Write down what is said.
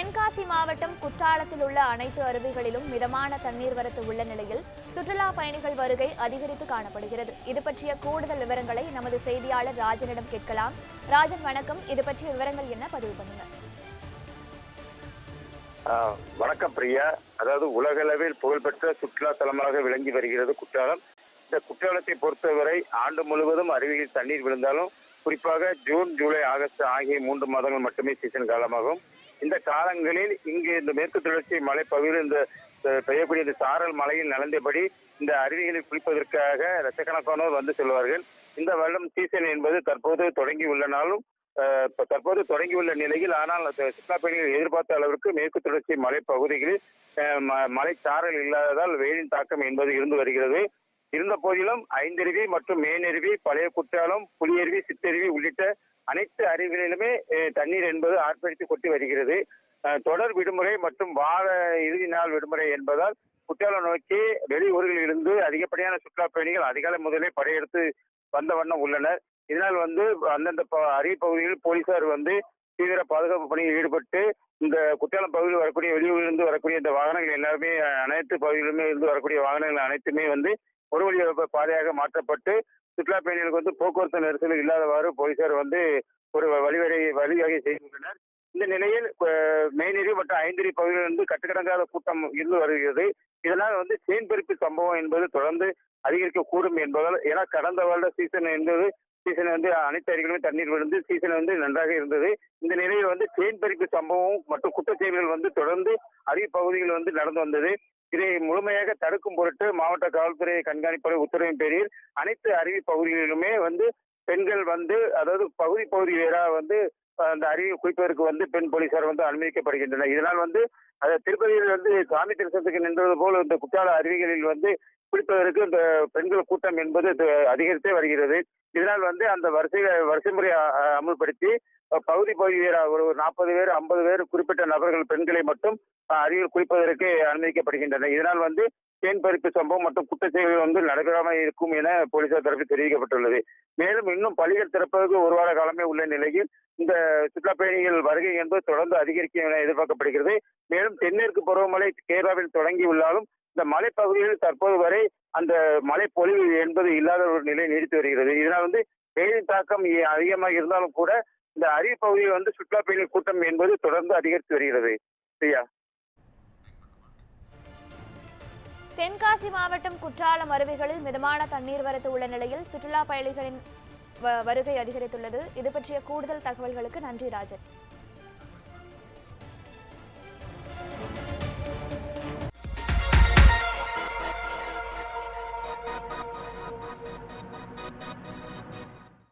தென்காசி மாவட்டம் குற்றாலத்தில் உள்ள அனைத்து அருவிகளிலும் மிதமான தண்ணீர் வரத்து உள்ள நிலையில் சுற்றுலா பயணிகள் வருகை அதிகரித்து காணப்படுகிறது. இது பற்றிய கூடுதல் விவரங்களை நமது செய்தியாளர் ராஜனிடம் கேட்கலாம். ராஜன் வணக்கம். இது பற்றிய விவரங்கள் என்ன? பதிவு பண்ணுங்க. வணக்கம் பிரியா. அதாவது உலகளவில் புகழ்பெற்ற சுற்றுலா தலமாக விளங்கி வருகிறது குற்றாலம். இந்த குற்றாலத்தை பொறுத்தவரை ஆண்டு முழுவதும் அருவியில் தண்ணீர் விழுந்தாலும் குறிப்பாக ஜூன் ஜூலை ஆகஸ்ட் ஆகிய மூன்று மாதங்கள் மட்டுமே சீசன் காலமாகும். இந்த காலங்களில் இங்கு இந்த மேற்கு தொடர்ச்சி மலைப்பகுதியில் இந்த பெய்யக்கூடிய இந்த சாரல் மலையில் நலந்தபடி இந்த அருவிகளில் குளிப்பதற்காக லட்சக்கணக்கானோர் வந்து செல்வார்கள். இந்த வருடம் சீசன் என்பது தற்போது தொடங்கி உள்ளனாலும் தற்போது தொடங்கியுள்ள நிலையில் ஆனால் சுற்றுலா பயணிகள் எதிர்பார்த்த அளவிற்கு மேற்கு தொடர்ச்சி மலைப்பகுதிகளில் அஹ், ம- மலைச்சாரல் இல்லாததால் வெயிலின் தாக்கம் என்பது இருந்து வருகிறது. இருந்த போதிலும் ஐந்தருவி மற்றும் மேனருவி பழைய குற்றாலம் புலியருவி சித்தருவி உள்ளிட்ட அனைத்து அருவிகளிலுமே தண்ணீர் என்பது ஆர்ப்பரித்து கொட்டி வருகிறது. தொடர் விடுமுறை மற்றும் வார இறுதி நாள் விடுமுறை என்பதால் குற்றாலம் நோக்கி வெளியூர்களில் இருந்து அதிகப்படியான சுற்றுலா பயணிகள் அதிகாலை முதலே படையெடுத்து வந்த வண்ணம் உள்ளனர். இதனால் வந்து அந்தந்த ப- அருவி பகுதிகளில் போலீசார் வந்து தீவிர பாதுகாப்பு பணியில் ஈடுபட்டு இந்த குற்றாலம் பகுதியில் வரக்கூடிய வெளியூரிலிருந்து வரக்கூடிய இந்த வாகனங்கள் எல்லாருமே அனைத்து பகுதியிலுமே இருந்து வரக்கூடிய வாகனங்கள் அனைத்துமே வந்து ஒரு வழி பாதையாக மாற்றப்பட்டு சுற்றுலா பயணிகளுக்கு வந்து போக்குவரத்து நெரிசல் இல்லாதவாறு போலீசார் வந்து ஒரு வழிவகை வழிவகை செய்துள்ளனர். இந்த நிலையில் மெய்நெறி மற்றும் ஐந்தறி பகுதியிலிருந்து கட்டுக்கடங்காத கூட்டம் இருந்து வருகிறது. இதனால் வந்து சேன்பெருப்பு சம்பவம் என்பது தொடர்ந்து அதிகரிக்கக்கூடும் என்பதால் ஏன்னா கடந்த வருட சீசன் என்பது சீசன் வந்து அனைத்து அருவிகளுமே தண்ணீர் விழுந்து சீசன் வந்து நன்றாக இருந்தது. இந்த நிலையில் வந்து தேன்பெருப்பு சம்பவம் மற்றும் குற்றச்செயல்கள் வந்து தொடர்ந்து அருவி பகுதிகளில் வந்து நடந்து வந்தது. இதை முழுமையாக தடுக்கும் பொருட்டு மாவட்ட காவல்துறை கண்காணிப்பு உத்தரவின் பேரில் அனைத்து அருவி பகுதிகளிலுமே வந்து பெண்கள் வந்து அதாவது பகுதி பகுதி வேறா வந்து அந்த அருவி குளிப்பதற்கு வந்து பெண் போலீசார் வந்து அனுமதிக்கப்படுகின்றனர். இதனால் வந்து அது திருப்பதியில் வந்து சாமி தரிசனத்துக்கு நின்றது போல் இந்த குற்றால அருவிகளில் வந்து குளிப்பதற்கு இந்த பெண்கள் கூட்டம் என்பது அதிகரித்தே வருகிறது. இதனால் வந்து அந்த வரிசை வரிசை முறை அமல்படுத்தி பகுதி பகுதி ஒரு நாற்பது பேர் ஐம்பது பேர் குறிப்பிட்ட நபர்கள் பெண்களை மட்டும் அருகில் குளிப்பதற்கு அனுமதிக்கப்படுகின்றன. இதனால் வந்து தேன் பறிப்பு சம்பவம் மற்றும் குற்றச்செயல்கள் வந்து நடைபெறாமல் இருக்கும் என போலீசார் தரப்பில் தெரிவிக்கப்பட்டுள்ளது. மேலும் இன்னும் பள்ளிகள் திறப்பதற்கு ஒரு வார காலமே உள்ள நிலையில் இந்த சுற்றுலா பயணிகள் வருகை என்பது தொடர்ந்து அதிகரிக்கும் என எதிர்பார்க்கப்படுகிறது. மேலும் தென்மேற்கு பருவமழை கேரளாவில் தொடங்கி உள்ளாலும் இந்த மலைப்பகுதியில் தற்போது வரை அந்த மழை பொழிவு என்பது இல்லாத ஒரு நிலை நீடித்து வருகிறது. இதனால் வந்து வெயில் தாக்கம் அதிகமாக இருந்தாலும் கூட இந்த அரிய பகுதியில் வந்து சுற்றுலா பயணிகள் கூட்டம் என்பது தொடர்ந்து அதிகரித்து வருகிறது. சரியா தென்காசி மாவட்டம் குற்றாலம் அருவிகளில் மிதமான தண்ணீர் வரத்து உள்ள நிலையில் சுற்றுலா பயணிகளின் வருகை அதிகரித்துள்ளது. இது பற்றிய கூடுதல் தகவல்களுக்கு நன்றி ராஜன்.